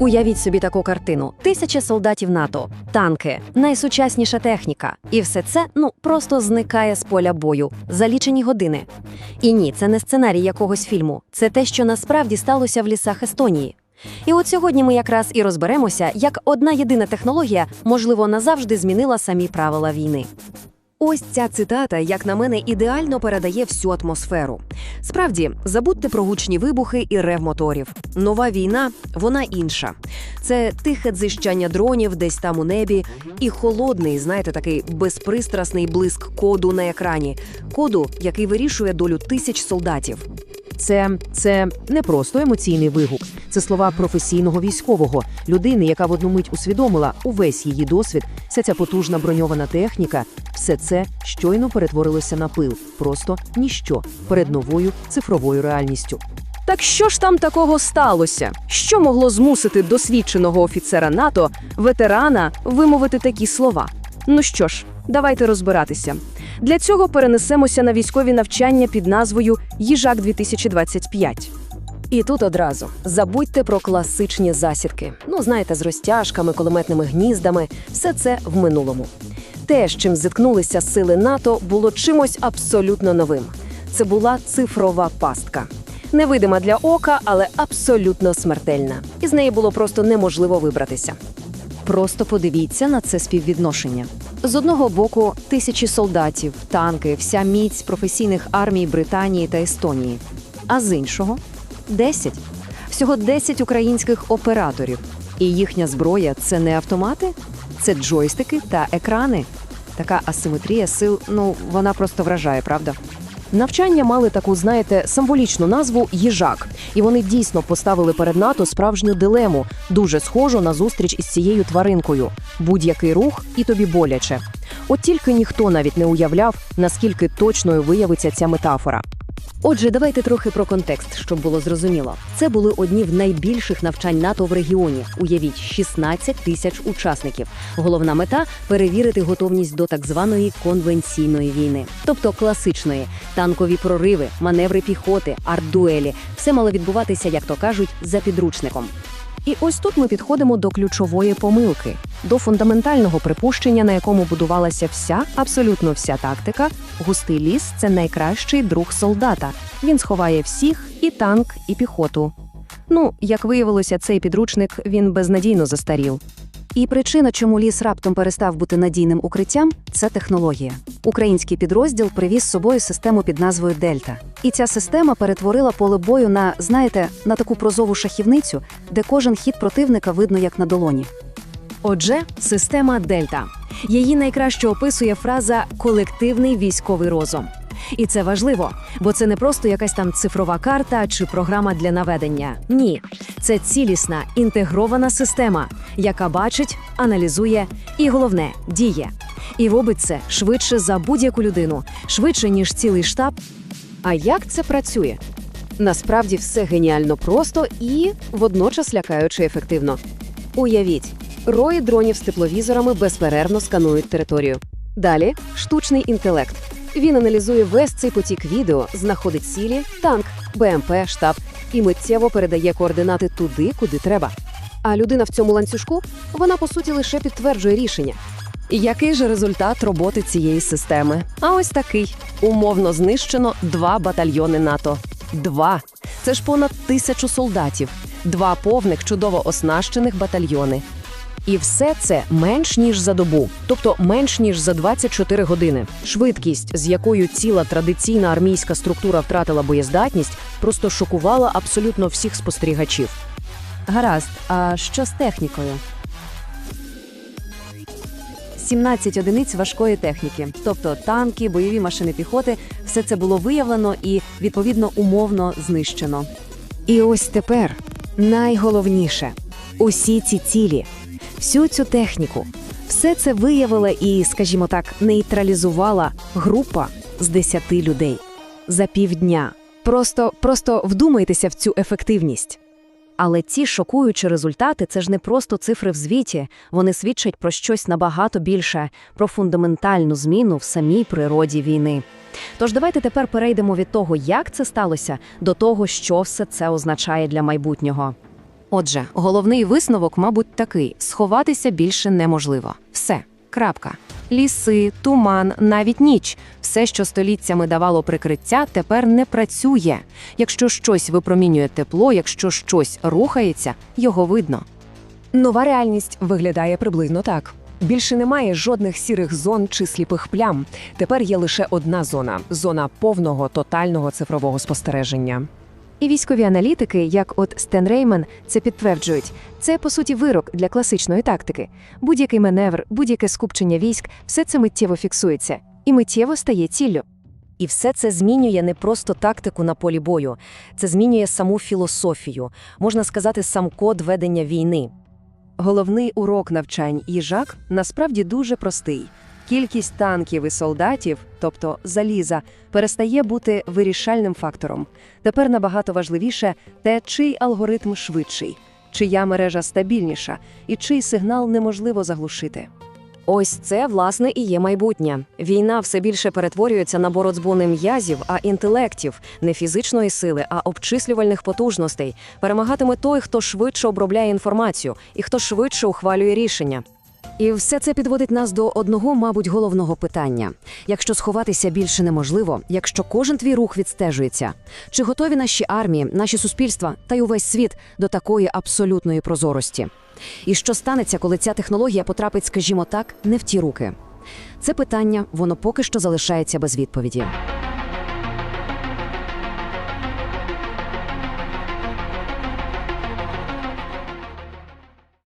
Уявіть собі таку картину: тисячі солдатів НАТО, танки, найсучасніша техніка. І все це ну просто зникає з поля бою за лічені години. І ні, це не сценарій якогось фільму, це те, що насправді сталося в лісах Естонії. І от сьогодні ми якраз і розберемося, як одна єдина технологія, можливо, назавжди змінила самі правила війни. Ось ця цитата, як на мене, ідеально передає всю атмосферу. Справді, забудьте про гучні вибухи і рев моторів. Нова війна, вона інша. Це тихе дзищання дронів десь там у небі, і холодний, знаєте, такий безпристрасний блиск коду на екрані, коду, який вирішує долю тисяч солдатів. Це, це не просто емоційний вигук, це слова професійного військового, людини, яка в одну мить усвідомила увесь її досвід, вся ця потужна броньована техніка, все це щойно перетворилося на пил, просто ніщо перед новою цифровою реальністю. Так що ж там такого сталося? Що могло змусити досвідченого офіцера НАТО, ветерана, вимовити такі слова? Ну що ж, давайте розбиратися. Для цього перенесемося на військові навчання під назвою Їжак 2025 І тут одразу забудьте про класичні засідки. Ну, знаєте, з розтяжками, кулеметними гніздами, все це в минулому. Те, з чим зіткнулися сили НАТО, було чимось абсолютно новим. Це була цифрова пастка. Невидима для ока, але абсолютно смертельна. І з неї було просто неможливо вибратися. Просто подивіться на це співвідношення. З одного боку, тисячі солдатів, танки, вся міць професійних армій Британії та Естонії. А з іншого 10. Всього 10 українських операторів. І їхня зброя це не автомати, це джойстики та екрани. Така асиметрія сил, ну вона просто вражає, правда? Навчання мали таку, знаєте, символічну назву їжак, і вони дійсно поставили перед НАТО справжню дилему, дуже схожу на зустріч із цією тваринкою. Будь-який рух і тобі боляче. От тільки ніхто навіть не уявляв, наскільки точною виявиться ця метафора. Отже, давайте трохи про контекст, щоб було зрозуміло. Це були одні в найбільших навчань НАТО в регіоні. Уявіть, 16 тисяч учасників. Головна мета перевірити готовність до так званої конвенційної війни, тобто класичної танкові прориви, маневри піхоти, арт-дуелі. Все мало відбуватися, як то кажуть, за підручником. І ось тут ми підходимо до ключової помилки, до фундаментального припущення, на якому будувалася вся, абсолютно вся тактика. Густий ліс це найкращий друг солдата. Він сховає всіх і танк, і піхоту. Ну, як виявилося, цей підручник він безнадійно застарів. І причина, чому ліс раптом перестав бути надійним укриттям, це технологія. Український підрозділ привіз з собою систему під назвою Дельта. І ця система перетворила поле бою на, знаєте, на таку прозову шахівницю, де кожен хід противника видно як на долоні. Отже, система Дельта. Її найкраще описує фраза колективний військовий розум. І це важливо, бо це не просто якась там цифрова карта чи програма для наведення. Ні, це цілісна інтегрована система, яка бачить, аналізує і головне діє. І робить це швидше за будь-яку людину, швидше ніж цілий штаб. А як це працює? Насправді все геніально просто і водночас лякаюче ефективно. Уявіть, рої дронів з тепловізорами безперервно сканують територію. Далі штучний інтелект. Він аналізує весь цей потік відео, знаходить цілі, танк, БМП, штаб і миттєво передає координати туди, куди треба. А людина в цьому ланцюжку вона по суті лише підтверджує рішення. Який же результат роботи цієї системи? А ось такий: умовно знищено два батальйони НАТО. Два це ж понад тисячу солдатів, два повних чудово оснащених батальйони. І все це менш ніж за добу, тобто менш ніж за 24 години. Швидкість, з якою ціла традиційна армійська структура втратила боєздатність, просто шокувала абсолютно всіх спостерігачів. Гаразд, а що з технікою? 17 одиниць важкої техніки, тобто танки, бойові машини піхоти, все це було виявлено і відповідно умовно знищено. І ось тепер найголовніше усі ці цілі, всю цю техніку, все це виявила і, скажімо так, нейтралізувала група з 10 людей за півдня. Просто, просто вдумайтеся в цю ефективність. Але ці шокуючі результати це ж не просто цифри в звіті, вони свідчать про щось набагато більше, про фундаментальну зміну в самій природі війни. Тож давайте тепер перейдемо від того, як це сталося, до того, що все це означає для майбутнього. Отже, головний висновок, мабуть, такий: сховатися більше неможливо. Все. Крапка. Ліси, туман, навіть ніч. Все, що століттями давало прикриття, тепер не працює. Якщо щось випромінює тепло, якщо щось рухається, його видно. Нова реальність виглядає приблизно так. Більше немає жодних сірих зон чи сліпих плям. Тепер є лише одна зона зона повного тотального цифрового спостереження. І військові аналітики, як от Стен Рейман, це підтверджують. Це по суті вирок для класичної тактики. Будь-який маневр, будь-яке скупчення військ, все це миттєво фіксується і миттєво стає ціллю. І все це змінює не просто тактику на полі бою, це змінює саму філософію, можна сказати, сам код ведення війни. Головний урок навчань їжак насправді дуже простий. Кількість танків і солдатів, тобто заліза, перестає бути вирішальним фактором. Тепер набагато важливіше те, чий алгоритм швидший, чия мережа стабільніша і чий сигнал неможливо заглушити. Ось це, власне, і є майбутнє. Війна все більше перетворюється на боротьбу не м'язів, а інтелектів, не фізичної сили, а обчислювальних потужностей. Перемагатиме той, хто швидше обробляє інформацію і хто швидше ухвалює рішення. І все це підводить нас до одного, мабуть, головного питання: якщо сховатися більше неможливо, якщо кожен твій рух відстежується, чи готові наші армії, наші суспільства та й увесь світ до такої абсолютної прозорості? І що станеться, коли ця технологія потрапить, скажімо так, не в ті руки? Це питання, воно поки що залишається без відповіді.